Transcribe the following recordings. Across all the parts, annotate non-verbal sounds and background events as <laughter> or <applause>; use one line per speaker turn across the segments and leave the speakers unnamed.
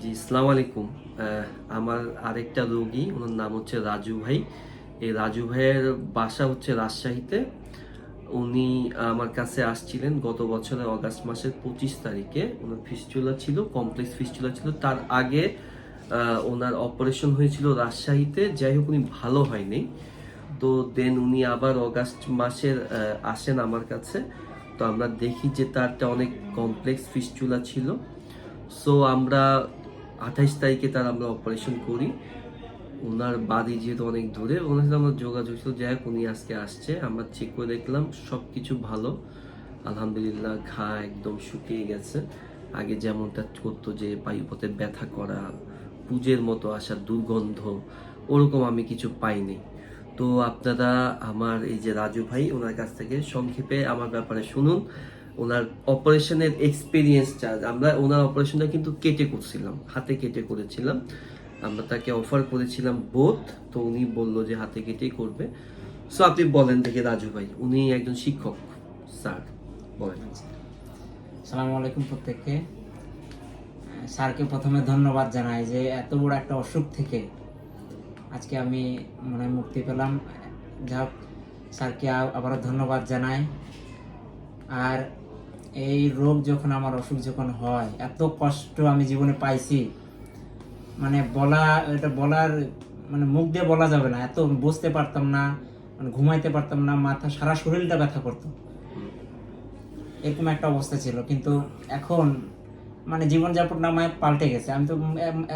জি ইসলাম আলাইকুম। আমার আরেকটা রোগী, ওনার নাম হচ্ছে রাজু ভাই। এই রাজু ভাইয়ের বাসা হচ্ছে রাজশাহীতে। উনি আমার কাছে আসছিলেন গত বছরের অগাস্ট মাসের পঁচিশ তারিখে। ওনার ফিস্চুলা ছিল, কমপ্লেক্স ফিস্চুলা ছিল। তার আগে ওনার অপারেশন হয়েছিল রাজশাহীতে। যাই হোক, উনি ভালো হয়নি। তো দেন উনি আবার অগাস্ট মাসের আসেন আমার কাছে। তো আমরা দেখি যে তারটা অনেক কমপ্লেক্স ফিস্চুলা ছিল। সো আমরা আঠাইশ তারিখে তার আমরা অপারেশন করি। ওনার বাড়ি যেহেতু অনেক দূরে, ওনার সাথে আমার যোগাযোগ ছিল। যাই হোক, উনি আজকে আসছে। আমরা চেক করে দেখলাম সব কিছু ভালো। আলহামদুলিল্লাহ, ঘা একদম শুকিয়ে গেছে। আগে যেমনটা করতো যে বায়ুপথে ব্যথা করা, পুজের মতো আসা দুর্গন্ধ, ওরকম আমি কিছু পাইনি। তো আপনারা, আমার এই যে রাজু ভাই, ওনার কাছ থেকে সংক্ষেপে আমার ব্যাপারে শুনুন। ওনার অপারেশনের এক্সপিরিয়েন্সটা আমরা ওনার অপারেশনটা কিন্তু কেটে করছিলাম, হাতে কেটে করেছিলাম। আমরা তাকে অফার করেছিলাম বোধ তো উনি বলল যে হাতে কেটেই করবে। সো আপনি বলেন দেখে রাজু ভাই, উনি একজন শিক্ষক, স্যার, বলেন।
সালাম আলাইকুম প্রত্যেককে। স্যারকে প্রথমে ধন্যবাদ জানাই যে এত বড় একটা অসুখ থেকে আজকে আমি মনে মুক্তি পেলাম। যা স্যারকে আ- আবারও ধন্যবাদ জানাই। আর এই রোগ যখন আমার অসুখ যখন হয় এত কষ্ট আমি জীবনে পাইছি। মানে বলা এটা বলার মানে মুখ দিয়ে বলা যাবে না। এত বুঝতে পারতাম না মানে ঘুমাইতে পারতাম না মাথা সারা শরীরটা ব্যথা করতো। এরকম একটা অবস্থা ছিল। কিন্তু এখন মানে জীবনযাপনটা আমার পাল্টে গেছে। আমি তো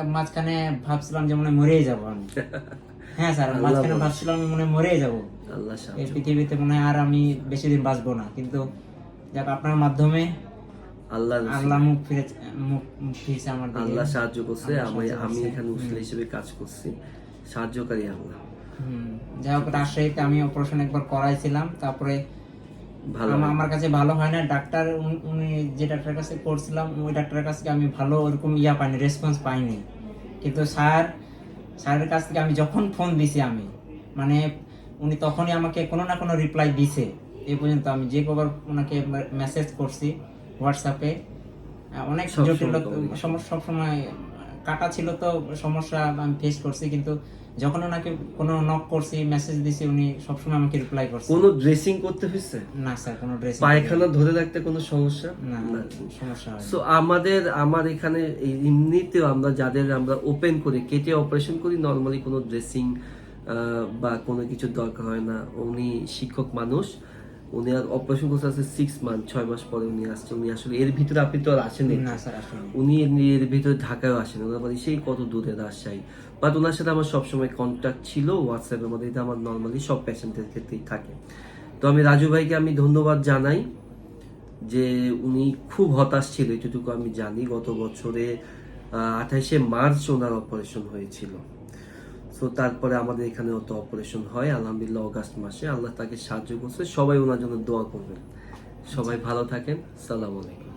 মাঝখানে ভাবছিলাম যে মনে মরেই যাব আমি। <laughs> হ্যাঁ স্যার মাঝখানে ভাবছিলাম মনে মরেই যাব। এই পৃথিবীতে মনে হয় আর আমি বেশি দিন বাঁচবো না। কিন্তু যাক আপনার মাধ্যমে
আল্লাহ
আল্লাহ মুখ ফিরে মুখ ফিরেছে আমার
আল্লাহ সাহায্য করছে আমি আমি এখানে উসলে হিসেবে কাজ করছি। সাহায্যকারী আল্লাহ।
যাই হোক রাজশাহীতে আমি অপারেশন একবার করাইছিলাম তারপরে
ভালো
আমার কাছে ভালো হয় না। ডাক্তার উনি- উনি যে ডাক্তারের কাছে করছিলাম ওই ডাক্তারের কাছ থেকে আমি ভালো ওরকম ইয়া পাইনি রেসপন্স পাইনি। কিন্তু স্যার স্যারের কাছ থেকে আমি যখন ফোন দিছি আমি মানে উনি তখনই আমাকে কোনো না কোনো রিপ্লাই দিছে। এই পর্যন্ত আমি যে কবার ওনাকে মেসেজ করছি হোয়াটসঅ্যাপে অনেক জটিল সমস্যা সবসময় কাটা ছিল তো সমস্যা আমি ফেস করছি কিন্তু যখন ওনাকে কোনো নক করছি মেসেজ দিছি উনি সবসময় আমাকে রিপ্লাই করছে।
কোনো ড্রেসিং করতে হয়েছে?
না স্যার কোনো ড্রেস
পায়খানা ধরে রাখতে কোনো সমস্যা?
না। সমস্যা
সো আমাদের আমার এখানে এমনিতেও আমরা যাদের আমরা ওপেন করে কেটে অপারেশন করি নর্মালি কোনো ড্রেসিং বা কোনো কিছু দরকার হয় না। উনি শিক্ষক মানুষ উনি আর অপারেশন করতে আসছে সিক্স মান্থ ছয় মাস পরে উনি আসছে। উনি আসলে এর ভিতরে আপনি তো আর আসেনি উনি এর ভিতরে ঢাকায় আসেন। ওনার বাড়ি সেই কত দূরে রাজশাহী। বাট ওনার সাথে আমার সবসময় কন্ট্যাক্ট ছিল হোয়াটসঅ্যাপের মধ্যে। এটা আমার নর্মালি সব পেশেন্টের ক্ষেত্রেই থাকে। তো আমি রাজু ভাইকে আমি ধন্যবাদ জানাই যে উনি খুব হতাশ ছিল। এটুকু আমি জানি। গত বছরে আঠাইশে মার্চ ওনার অপারেশন হয়েছিল। সো তারপরে আমাদের এখানে অত অপারেশন হয় আলহামদুলিল্লাহ অগাস্ট মাসে। আল্লাহ তাকে সাহায্য করছে। সবাই ওনার জন্য দোয়া করবেন। সবাই ভালো থাকেন। সালাম আলাইকুম।